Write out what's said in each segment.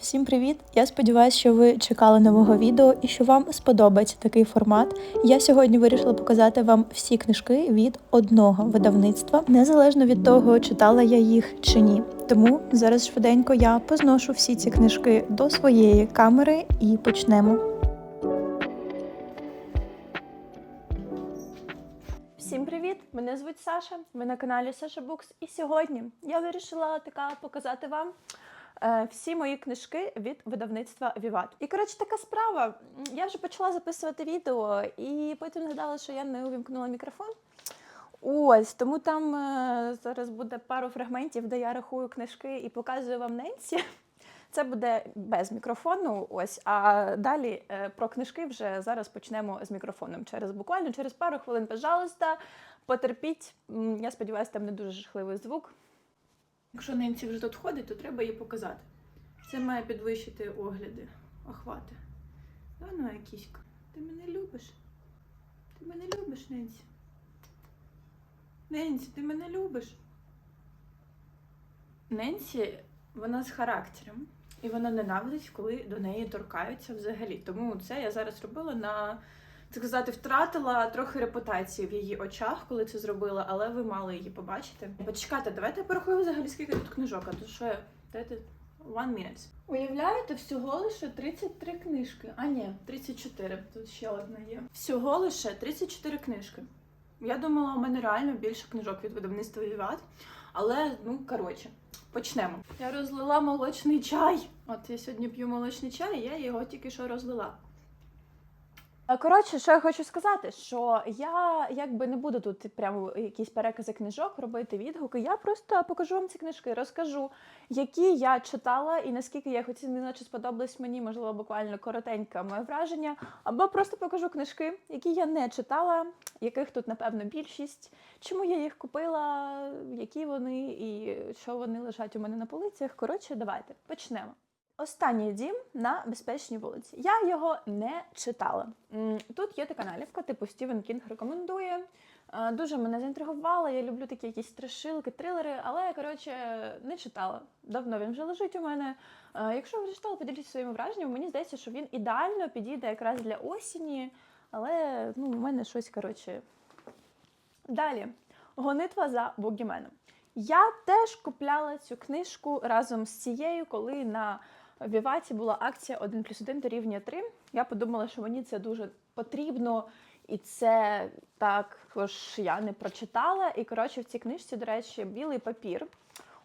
Всім привіт! Я сподіваюся, що ви чекали нового відео і що вам сподобається такий формат. Я сьогодні вирішила показати вам всі книжки від одного видавництва, незалежно від того, читала я їх чи ні. Тому зараз швиденько я позношу всі ці книжки до своєї камери і почнемо. Всім привіт! Мене звуть Саша. Ви на каналі Саша Букс. І сьогодні я вирішила така показати вам всі мої книжки від видавництва Віват. І коротше, така справа. Я вже почала записувати відео, і потім згадала, що я не увімкнула мікрофон. Ось тому там е, зараз буде пару фрагментів, де я рахую книжки і показую вам Ненсі. Це буде без мікрофону. Ось, а далі е, про книжки вже зараз почнемо з мікрофоном. Через буквально через пару хвилин, пожалуйста, потерпіть. Я сподіваюся, там не дуже жахливий звук. Якщо Ненсі вже тут ходить, то треба її показати. Це має підвищити огляди, охвати. Да, ну, кіська. Ти мене любиш? Ти мене любиш, Ненсі? Ненсі, ти мене любиш? Ненсі, вона з характером. І вона ненавидить, коли до неї торкаються взагалі. Тому це я зараз робила на так сказати, втратила трохи репутації в її очах, коли це зробила, але ви мали її побачити. Почекайте, давайте я порахую взагалі, скільки тут книжок, а то що я- дайте one minute. Уявляєте, всього лише 33 книжки. А ні, 34. Тут ще одна є. Всього лише 34 книжки. Я думала, у мене реально більше книжок від видавництва Віват. Але ну коротше, почнемо. Я розлила молочний чай. От я сьогодні п'ю молочний чай, я його тільки що розлила. Коротше, що я хочу сказати, що я якби не буду тут прямо якісь перекази книжок робити відгуки. Я просто покажу вам ці книжки, розкажу, які я читала і наскільки я їх оцінила, чи сподобались мені, можливо, буквально коротеньке моє враження. Або просто покажу книжки, які я не читала, яких тут, напевно, більшість. Чому я їх купила, які вони і що вони лежать у мене на полицях. Коротше, давайте почнемо. Останній дім на безпечній вулиці. Я його не читала. Тут є така налівка, типу Стівен Кінг рекомендує. Е, Дуже мене заінтригувало. Я люблю такі якісь страшилки, трилери, але я коротше не читала. Давно він вже лежить у мене. Е, Якщо ви читали, поділіться своїми враженнями. Мені здається, що він ідеально підійде якраз для осені, але ну, у мене щось коротше. Далі гонитва за Бугіменом. Я теж купляла цю книжку разом з цією, коли на Віваті була акція 1 плюс 1 дорівнює 3. Я подумала, що мені це дуже потрібно, і це також я не прочитала. І коротше, в цій книжці, до речі, білий папір.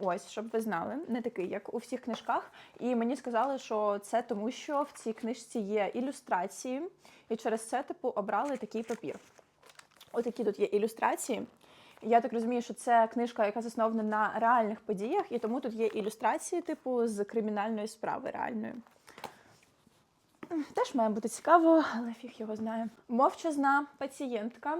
Ось, щоб ви знали, не такий, як у всіх книжках. І мені сказали, що це тому, що в цій книжці є ілюстрації, і через це типу обрали такий папір. Отакі тут є ілюстрації. Я так розумію, що це книжка, яка заснована на реальних подіях, і тому тут є ілюстрації, типу, з кримінальної справи реальної. Теж має бути цікаво, але фіг його знає. Мовчазна пацієнтка.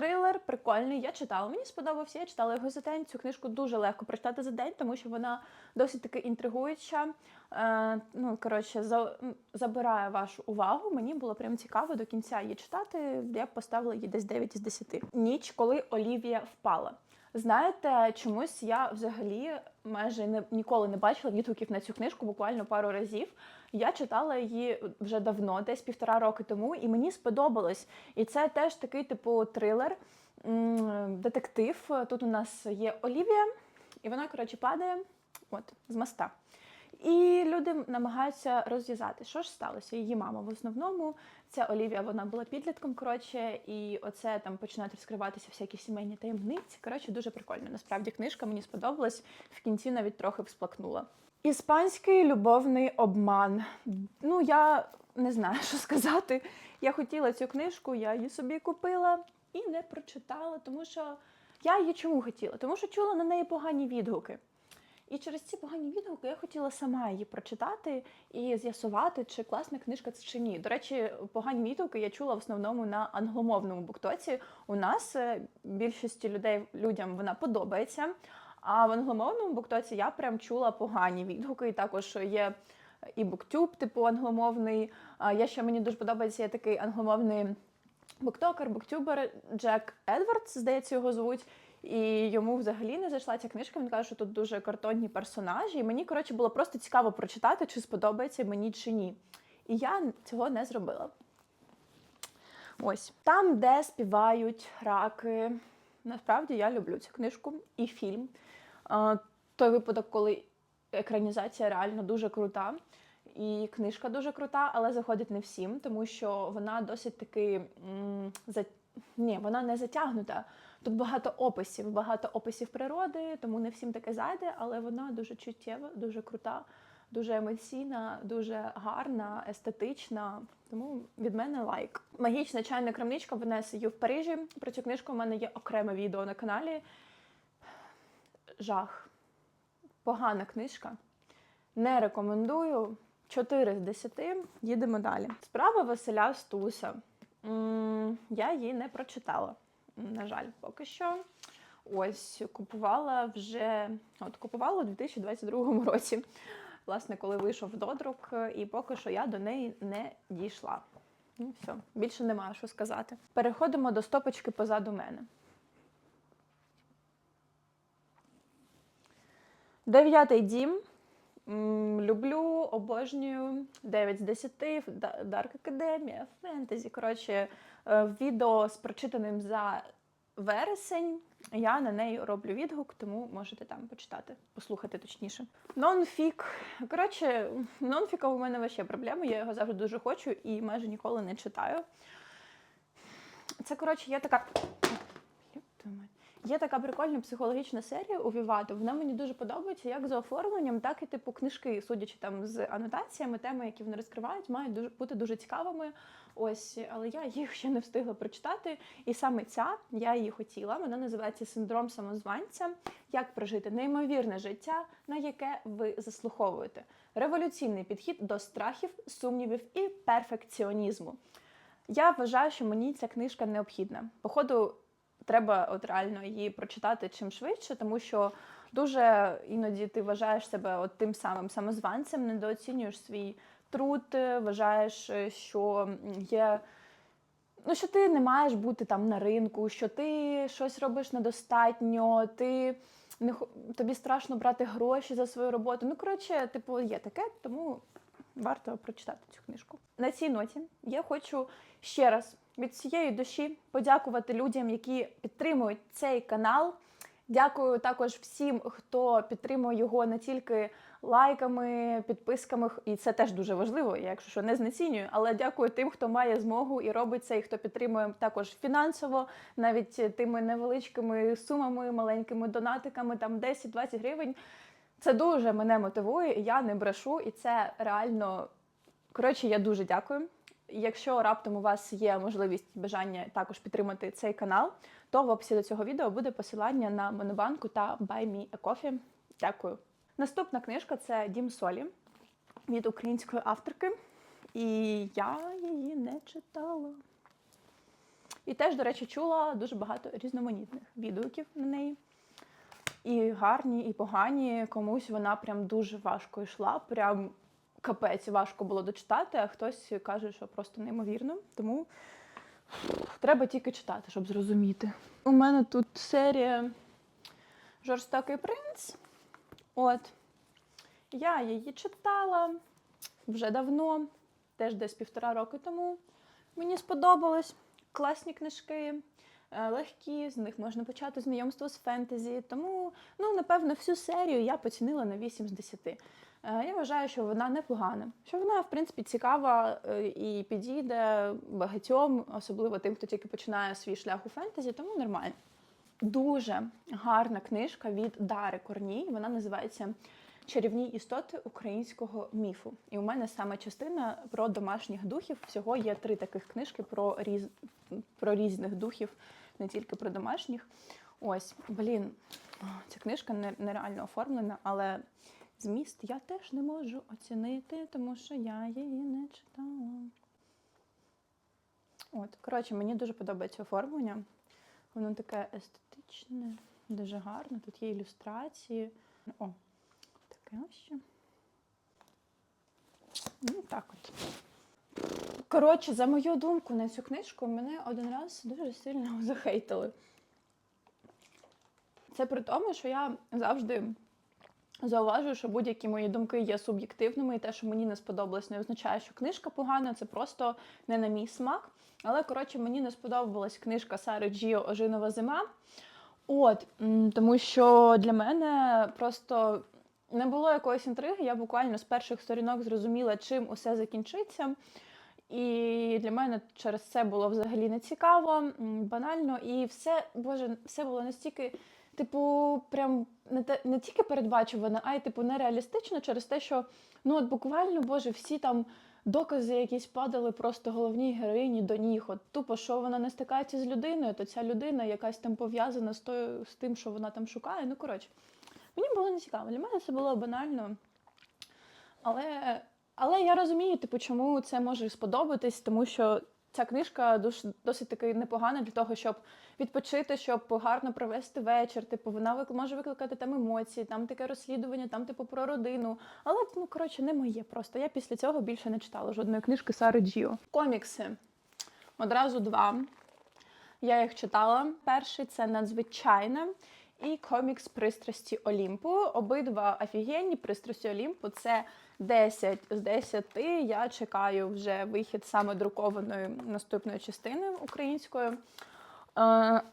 Трилер прикольний, я читала. Мені сподобався, я читала його за день. Цю книжку дуже легко прочитати за день, тому що вона досить таки інтригуюча. Е, ну, коротше, за, забирає вашу увагу. Мені було прям цікаво до кінця її читати. Я поставила її десь 9 із 10. Ніч, коли Олівія впала. Знаєте, чомусь я взагалі майже не ніколи не бачила відгуків на цю книжку, буквально пару разів. Я читала її вже давно, десь півтора роки тому, і мені сподобалось. І це теж такий типу трилер, детектив. Тут у нас є Олівія, і вона, коротше, падає от, з моста. І люди намагаються розв'язати, що ж сталося. Її мама в основному, ця Олівія, вона була підлітком, коротше, і оце там починають розкриватися всякі сімейні таємниці. Коротше, дуже прикольно. Насправді книжка мені сподобалась, в кінці навіть трохи всплакнула. Іспанський любовний обман. Ну, я не знаю, що сказати. Я хотіла цю книжку, я її собі купила і не прочитала, тому що я її чому хотіла? Тому що чула на неї погані відгуки. І через ці погані відгуки я хотіла сама її прочитати і з'ясувати, чи класна книжка це чи ні. До речі, погані відгуки я чула в основному на англомовному буктоці. У нас е, більшості людей людям вона подобається. А в англомовному буктоці я прям чула погані відгуки. І також є і буктюб, типу англомовний. Я ще мені дуже подобається є такий англомовний буктокер, буктюбер Джек Едвардс, здається, його звуть. І йому взагалі не зайшла ця книжка. Він каже, що тут дуже картонні персонажі. І мені, коротше, було просто цікаво прочитати, чи сподобається мені чи ні. І я цього не зробила. Ось там, де співають раки. Насправді я люблю цю книжку і фільм. Е, Той випадок, коли екранізація реально дуже крута, і книжка дуже крута, але заходить не всім, тому що вона досить таки за... Ні, вона не затягнута. Тут багато описів, багато описів природи, тому не всім таке зайде, але вона дуже чуттєва, дуже крута, дуже емоційна, дуже гарна, естетична. Тому від мене лайк. Магічна чайна крамничка Венеси Ю в Парижі. Про цю книжку в мене є окреме відео на каналі. Жах. Погана книжка. Не рекомендую. 4 з 10. Їдемо далі. Справа Василя Стуса. Я її не прочитала. На жаль, поки що. Ось купувала вже от купувала у 2022 році. Власне, коли вийшов додрук, і поки що я до неї не дійшла. Ну, все, більше немає що сказати. Переходимо до стопочки позаду мене. Дев'ятий дім. Люблю, обожнюю 9 з 10, Да- Dark Academia, фентезі. Коротше, е, відео з прочитаним за вересень. Я на неї роблю відгук, тому можете там почитати, послухати точніше. Нонфік. Коротше, нонфіка у мене вообще проблема. Я його завжди дуже хочу і майже ніколи не читаю. Це, коротше, є така. Є така прикольна психологічна серія у Вівату. Вона мені дуже подобається як за оформленням, так і типу книжки, судячи там з анотаціями, теми, які вони розкривають, мають дуже бути дуже цікавими. Ось, але я їх ще не встигла прочитати. І саме ця я її хотіла. Вона називається Синдром самозванця. Як прожити неймовірне життя, на яке ви заслуховуєте. Революційний підхід до страхів, сумнівів і перфекціонізму. Я вважаю, що мені ця книжка необхідна. Походу, треба от реально її прочитати чим швидше, тому що дуже іноді ти вважаєш себе от тим самим самозванцем, недооцінюєш свій труд, е, вважаєш, е, що є. Ну, що ти не маєш бути там на ринку, що ти щось робиш недостатньо, ти не тобі страшно брати гроші за свою роботу. Ну, коротше, типу, є таке, тому варто прочитати цю книжку. На цій ноті я хочу ще раз від всієї душі подякувати людям, які підтримують цей канал. Дякую також всім, хто підтримує його не тільки лайками, підписками, і це теж дуже важливо, якщо що не знецінюю, але дякую тим, хто має змогу і робить це, і хто підтримує також фінансово, навіть тими невеличкими сумами, маленькими донатиками, там 10-20 гривень. Це дуже мене мотивує, я не брешу, і це реально. Коротше, я дуже дякую. Якщо раптом у вас є можливість бажання також підтримати цей канал, то в описі до цього відео буде посилання на Монобанку та Buy Me a Coffee. Дякую. Наступна книжка це Дім Солі від української авторки. І я її не читала. І теж, до речі, чула дуже багато різноманітних відгуків на неї. І гарні, і погані. Комусь вона прям дуже важко йшла. Прям капець важко було дочитати, а хтось каже, що просто неймовірно. Тому треба тільки читати, щоб зрозуміти. У мене тут серія Жорстокий принц. От. Я її читала вже давно, теж десь півтора роки тому. Мені сподобалось. Класні книжки, легкі, з них можна почати знайомство з фентезі. Тому, ну, напевно, всю серію я поцінила на 8 з 10. Е, Я вважаю, що вона непогана, що вона, в принципі, цікава е, і підійде багатьом, особливо тим, хто тільки починає свій шлях у фентезі, тому нормально. Дуже гарна книжка від Дари Корній. Вона називається Чарівні істоти українського міфу. І у мене саме частина про домашніх духів. Всього є три таких книжки про різ... про різних духів, не тільки про домашніх. Ось, блін, ця книжка нереально оформлена, але зміст я теж не можу оцінити, тому що я її не читала. От, коротше, мені дуже подобається оформлення. Воно таке естетичне, дуже гарне. Тут є ілюстрації. О, таке ось. Ну, так от. Коротше, за мою думку на цю книжку мене один раз дуже сильно захейтили. Це при тому, що я завжди зауважую, що будь-які мої думки є суб'єктивними, і те, що мені не сподобалось, не означає, що книжка погана, це просто не на мій смак. Але коротше, мені не сподобалась книжка Сари Джіо Ожинова зима. От, тому що для мене просто не було якоїсь інтриги. Я буквально з перших сторінок зрозуміла, чим усе закінчиться. І для мене через це було взагалі не цікаво, банально, і все, боже, все було настільки, типу, прям не те не тільки передбачувано, а й типу нереалістично через те, що ну от буквально, боже, всі там докази якісь падали просто головній героїні до ніг. От тупо, що вона не стикається з людиною, то ця людина якась там пов'язана з тою, з тим, що вона там шукає. Ну коротше, мені було не цікаво. Для мене це було банально. Але, але я розумію, типу, чому це може сподобатись, тому що ця книжка дос- досить таки непогана для того, щоб відпочити, щоб гарно провести вечір. Типу, вона може викликати там емоції, там таке розслідування, там, типу, про родину. Але ну коротше, не моє просто. Я після цього більше не читала жодної книжки Сари Джіо. Комікси. Одразу два. Я їх читала. Перший це надзвичайне і комікс Пристрасті Олімпу. Обидва офігенні пристрасті Олімпу. Це 10 з 10. Я чекаю вже вихід саме друкованої наступної частини української. Е,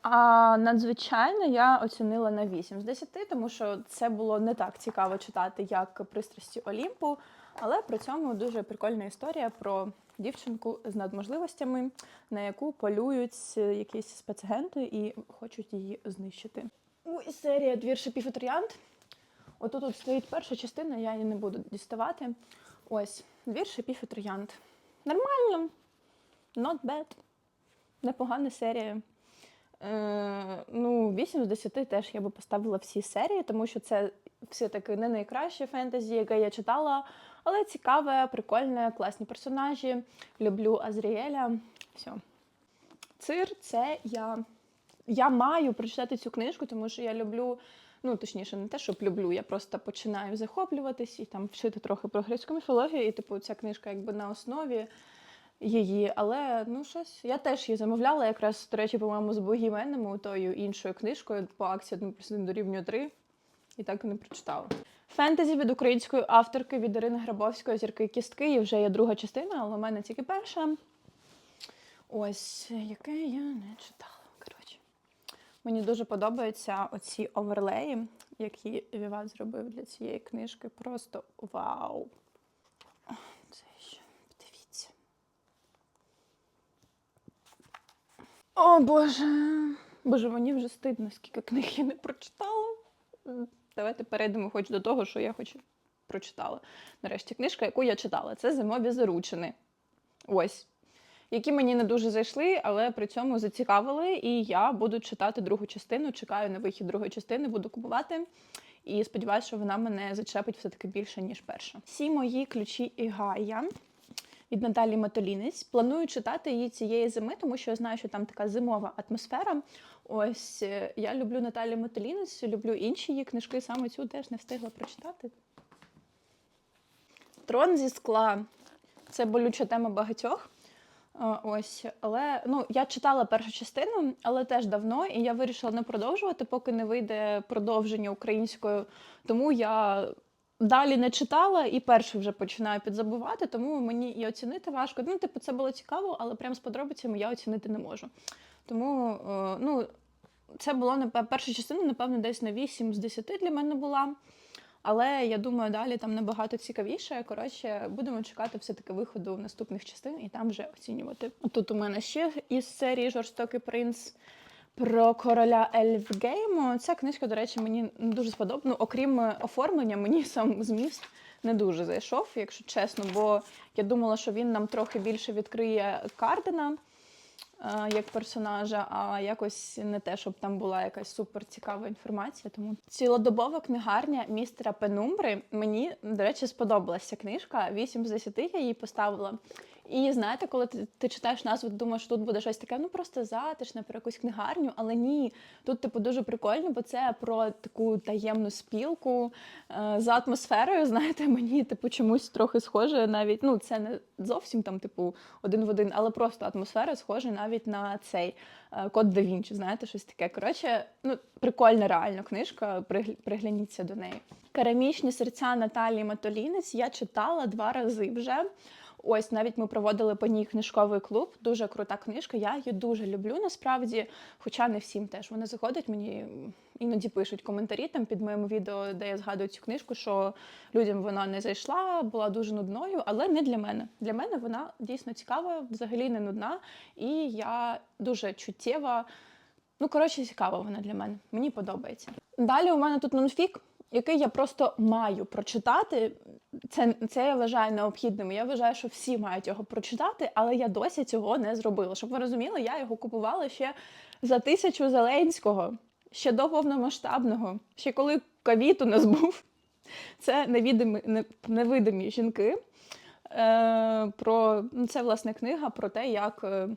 А надзвичайно я оцінила на 8 з 10, тому що це було не так цікаво читати, як пристрасті Олімпу, але при цьому дуже прикольна історія про дівчинку з надможливостями, на яку полюють якісь спецагенти і хочуть її знищити. Серія Двір шипів і. Отут тут стоїть перша частина, я її не буду діставати. Ось, двір шипів. Нормально, not bad. Непогана серія. Е, ну, 8 з 10 теж я би поставила всі серії, тому що це все-таки не найкраще фентезі, яке я читала, але цікаве, прикольне, класні персонажі. Люблю Азріеля. Все. Цир це я. Я маю прочитати цю книжку, тому що я люблю. Ну, точніше, не те, щоб люблю, я просто починаю захоплюватись і там вчити трохи про грецьку міфологію, і типу ця книжка якби на основі її. Але ну щось. Я теж її замовляла, якраз, до речі, по-моєму, з богіменними, тою іншою книжкою по акції 1 плюс 1 дорівнює 3. І так і не прочитала. Фентезі від української авторки від Ірини Грабовської зірки кістки. І вже є друга частина, але у мене тільки перша. Ось, яке я не читала. Мені дуже подобаються оці оверлеї, які Віват зробив для цієї книжки. Просто вау! Це ще подивіться. О Боже! Боже, мені вже стидно, скільки книг я не прочитала. Давайте перейдемо хоч до того, що я хоч прочитала. Нарешті книжка, яку я читала, це зимові заручини. Ось. Які мені не дуже зайшли, але при цьому зацікавили. І я буду читати другу частину. Чекаю на вихід другої частини, буду купувати. І сподіваюся, що вона мене зачепить все-таки більше, ніж перша. Всі мої ключі і гая від Наталі Матолінець. Планую читати її цієї зими, тому що я знаю, що там така зимова атмосфера. Ось е, я люблю Наталі Матолінець, люблю інші її книжки, саме цю теж не встигла прочитати. Трон зі скла. Це болюча тема багатьох. Ось, але ну я читала першу частину, але теж давно, і я вирішила не продовжувати, поки не вийде продовження українською. Тому я далі не читала і першу вже починаю підзабувати, тому мені і оцінити важко. Ну, типу, це було цікаво, але прям з подробицями я оцінити не можу. Тому е, ну, це було перша частина, напевно, десь на 8 з 10 для мене була. Але я думаю, далі там набагато цікавіше. Коротше, будемо чекати все-таки виходу в наступних частин і там вже оцінювати. Тут у мене ще із серії Жорстокий принц про короля Ельфгейму. Ця книжка, до речі, мені дуже сподобалася. Ну, окрім е, оформлення, мені сам зміст не дуже зайшов, якщо чесно, бо я думала, що він нам трохи більше відкриє Кардена як персонажа, а якось не те, щоб там була якась супер цікава інформація. Тому цілодобова книгарня містера Пенумбри. Мені, до речі, сподобалася книжка. 8 з 10 я її поставила. І знаєте, коли ти, ти читаєш назву, ти думаєш, що тут буде щось таке, ну просто затишне, про якусь книгарню, але ні, тут, типу, дуже прикольно, бо це про таку таємну спілку е, за атмосферою. Знаєте, мені типу чомусь трохи схоже, навіть ну це не зовсім там, типу, один в один, але просто атмосфера схожа навіть на цей е, код да Вінчі. Знаєте, щось таке. Коротше, ну прикольна реально книжка. пригля- Пригляніться до неї. Керамічні серця Наталії Матолінець я читала два рази вже. Ось навіть ми проводили по ній книжковий клуб. Дуже крута книжка. Я її дуже люблю насправді, хоча не всім теж. Вони заходять мені іноді пишуть коментарі там під моїм відео, де я згадую цю книжку, що людям вона не зайшла, була дуже нудною, але не для мене. Для мене вона дійсно цікава, взагалі не нудна, і я дуже чуттєва. Ну, коротше, цікава вона для мене. Мені подобається. Далі у мене тут нонфік, який я просто маю прочитати. Це, це я вважаю необхідним. Я вважаю, що всі мають його прочитати, але я досі цього не зробила. Щоб ви розуміли, я його купувала ще за тисячу Зеленського, ще до повномасштабного, ще коли ковід у нас був. Це невідомі, не- невидимі жінки. Е, про, ну, це власне книга про те, як е,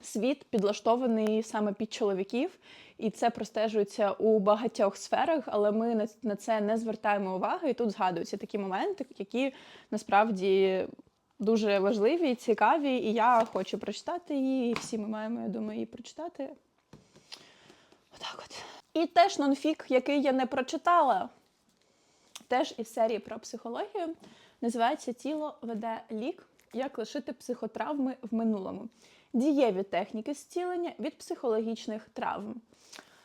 світ підлаштований саме під чоловіків, і це простежується у багатьох сферах, але ми на, це не звертаємо уваги. І тут згадуються такі моменти, які насправді дуже важливі, цікаві, і я хочу прочитати її. І всі ми маємо, я думаю, її прочитати. Отак от. І теж нонфік, який я не прочитала, теж із серії про психологію. Називається Тіло веде лік. Як лишити психотравми в минулому. Дієві техніки зцілення від психологічних травм.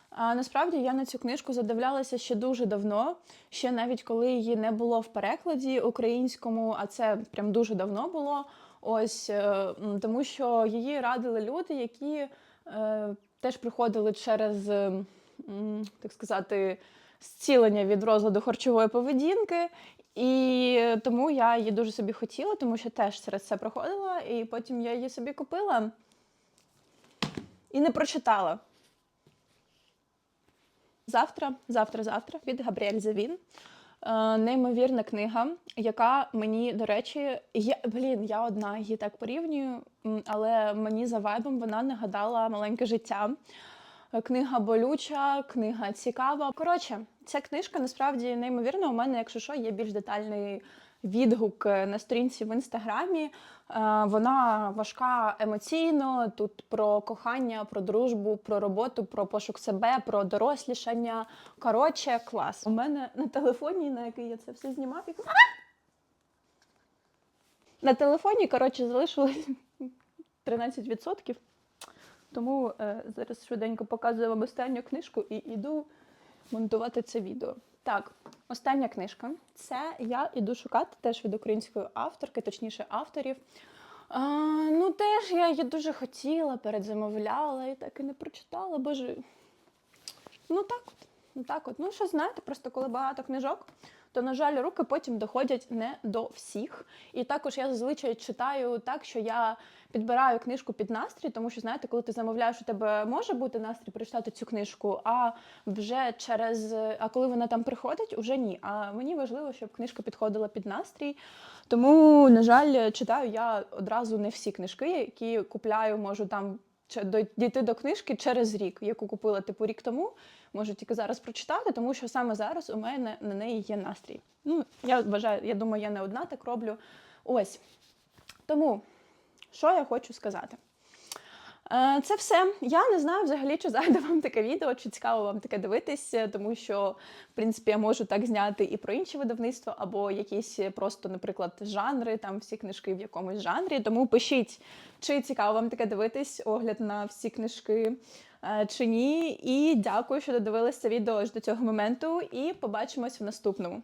А насправді я на цю книжку задивлялася ще дуже давно, ще навіть коли її не було в перекладі українському, а це прям дуже давно було. Ось е, тому, що її радили люди, які е, теж приходили через, так сказати, зцілення від розладу харчової поведінки. І тому я її дуже собі хотіла, тому що теж через це проходила, і потім я її собі купила і не прочитала. Завтра, завтра, завтра від Габріель Завін. Е, Неймовірна книга, яка мені, до речі, я, блін, я одна її так порівнюю, але мені за вайбом вона нагадала маленьке життя. Е, Книга болюча, книга цікава. Коротше, ця книжка насправді неймовірна. У мене, якщо що, є більш детальний відгук е, на сторінці в інстаграмі. Е, Вона важка емоційно. Тут про кохання, про дружбу, про роботу, про пошук себе, про дорослішання. Коротше, клас. У мене на телефоні, на який я це все знімав, і- на телефоні, коротше, залишилось 13%. Тому е, зараз швиденько показую вам останню книжку і йду монтувати це відео. Так, остання книжка. Це я іду шукати теж від української авторки, точніше авторів. А, ну, теж я її дуже хотіла, передзамовляла і так і не прочитала. Боже. Ну так от. Ну так от. Ну, що знаєте, просто коли багато книжок, то, на жаль, руки потім доходять не до всіх. І також я зазвичай читаю так, що я підбираю книжку під настрій, тому що, знаєте, коли ти замовляєш, у тебе може бути настрій прочитати цю книжку, а вже через. А коли вона там приходить, уже ні. А мені важливо, щоб книжка підходила під настрій. Тому, на жаль, читаю я одразу не всі книжки, які купляю, можу там дійти до книжки через рік, яку купила типу рік тому. Можу тільки зараз прочитати, тому що саме зараз у мене на неї є настрій. Ну, я вважаю, я думаю, я не одна так роблю. Ось. Тому, що я хочу сказати? Е, Це все. Я не знаю взагалі, чи зайде вам таке відео, чи цікаво вам таке дивитись, е, тому що, в принципі, я можу так зняти і про інші видавництва, або якісь е, просто, наприклад, жанри, там всі книжки в якомусь жанрі. Тому пишіть, чи цікаво вам таке дивитись, огляд на всі книжки, чи ні. І дякую, що додивилися відео аж до цього моменту. І побачимось в наступному.